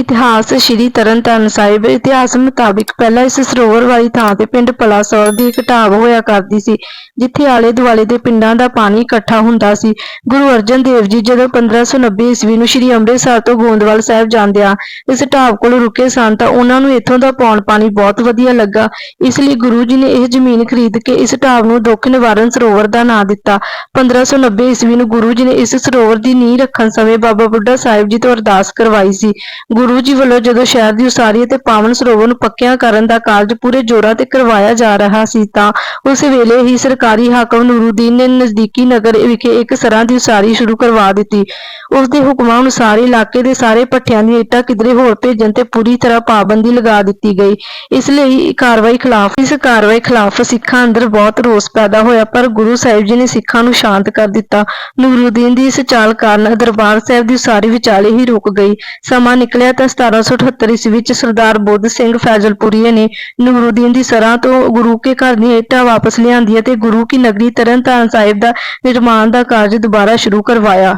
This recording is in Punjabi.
ਇਤਿਹਾਸ ਸ਼੍ਰੀ ਤਰਨਤਾਰਨ ਸਾਹਿਬ ਇਤਿਹਾਸ ਮੁਤਾਬਿਕ ਪਹਿਲਾਂ ਇਸ ਸਰੋਵਰ ਵਾਲੀ ਥਾਂ ਤੇ ਪਿੰਡ ਪਲਾਸੌਰ ਦੀ ਇੱਕ ਢਾਬ ਹੋਇਆ ਕਰਦੀ ਸੀ, ਜਿੱਥੇ ਆਲੇ ਦੁਆਲੇ ਦੇ ਪਿੰਡਾਂ ਦਾ ਪਾਣੀ ਇਕੱਠਾ ਹੁੰਦਾ ਸੀ। ਗੁਰੂ ਅਰਜਨ ਦੇਵ ਜੀ ਜਦੋਂ 1590 ਈਸਵੀ ਨੂੰ ਸ਼੍ਰੀ ਅੰਮ੍ਰਿਤਸਰ ਤੋਂ ਗੋਂਦਵਾਲ ਸਾਹਿਬ ਜਾਂਦਿਆਂ ਇਸ ਢਾਬ ਕੋਲ ਰੁਕੇ ਸਨ ਤਾਂ ਉਹਨਾਂ ਨੂੰ ਇੱਥੋਂ ਦਾ ਪੌਣ ਪਾਣੀ ਬਹੁਤ ਵਧੀਆ ਲੱਗਾ। ਇਸ ਲਈ ਗੁਰੂ ਜੀ ਨੇ ਇਹ ਜ਼ਮੀਨ ਖਰੀਦ ਕੇ ਇਸ ਢਾਬ ਨੂੰ ਦੁੱਖ ਨਿਵਾਰਨ ਸਰੋਵਰ ਦਾ ਨਾਂ ਦਿੱਤਾ। 1590 ਈਸਵੀ ਨੂੰ ਗੁਰੂ ਜੀ ਨੇ ਇਸ ਸਰੋਵਰ ਦੀ ਨੀਂਹ ਰੱਖਣ ਸਮੇਂ ਬਾਬਾ ਬੁੱਢਾ ਸਾਹਿਬ ਜੀ ਤੋਂ ਅਰਦਾਸ ਕਰਵਾਈ ਸੀ। ਗੁਰੂ ਗੁਰੂ ਜੀ ਵੱਲੋਂ ਜਦੋਂ ਸ਼ਹਿਰ ਦੀ ਉਸਾਰੀ ਅਤੇ ਪਾਵਨ ਸਰੋਵਰ ਨੂੰ ਪੱਕਿਆਂ ਕਰਨ ਦਾ ਕਾਰਜ ਪੂਰੇ ਜ਼ੋਰਾਂ ਤੇ ਕਰਵਾਇਆ ਜਾ ਰਿਹਾ ਸੀ ਤਾਂ ਉਸ ਵੇਲੇ ਹੀ ਸਰਕਾਰੀ ਹਾਕਮ ਨੂਰੂਦੀਨ ਨੇ ਨਜ਼ਦੀਕੀ ਨਗਰ ਵਿਖੇ ਇੱਕ ਸਰਾਂ ਦੀ ਉਸਾਰੀ ਸ਼ੁਰੂ ਕਰਵਾ ਦਿੱਤੀ। ਉਸ ਦੇ ਹੁਕਮਾਂ ਅਨੁਸਾਰ ਇਲਾਕੇ ਦੇ ਸਾਰੇ ਪੱਠਿਆਂ ਦੀਆਂ ਇੱਟਾਂ ਕਿਧਰੇ ਹੋਰ ਭੇਜਣ ਤੇ ਪੂਰੀ ਤਰ੍ਹਾਂ ਪਾਬੰਦੀ ਲਗਾ ਦਿੱਤੀ ਗਈ। ਇਸ ਲਈ ਕਾਰਵਾਈ ਖਿਲਾਫ ਇਸ ਕਾਰਵਾਈ ਖਿਲਾਫ ਸਿੱਖਾਂ ਅੰਦਰ ਬਹੁਤ ਰੋਸ ਪੈਦਾ ਹੋਇਆ, ਪਰ ਗੁਰੂ ਸਾਹਿਬ ਜੀ ਨੇ ਸਿੱਖਾਂ ਨੂੰ ਸ਼ਾਂਤ ਕਰ ਦਿੱਤਾ। ਨੂਰੂਦੀਨ ਦੀ ਇਸ ਚਾਲ ਕਾਰਨ ਦਰਬਾਰ ਸਾਹਿਬ ਦੀ ਉਸਾਰੀ ਵਿਚਾਲੇ ਹੀ ਰੁਕ ਗਈ। ਸਮਾਂ ਨਿਕਲਿਆ ਤਾਂ 1778 ਈਸਵੀ ਵਿੱਚ ਸਰਦਾਰ ਬੁੱਧ ਸਿੰਘ ਫੈਜ਼ਲਪੁਰੀਏ ਨੇ ਨੂਰੂਦੀਨ ਦੀ ਸਰਾਂ ਤੋਂ ਗੁਰੂ ਕੇ ਘਰ ਦੀਆਂ ਇੱਟਾਂ ਵਾਪਸ ਲਿਆਂਦੀਆਂ ਤੇ ਗੁਰੂ ਕੀ ਨਗਰੀ ਤਰਨਤਾਰਨ ਸਾਹਿਬ ਦਾ ਨਿਰਮਾਣ ਦਾ ਕਾਰਜ ਦੁਬਾਰਾ ਸ਼ੁਰੂ ਕਰਵਾਇਆ।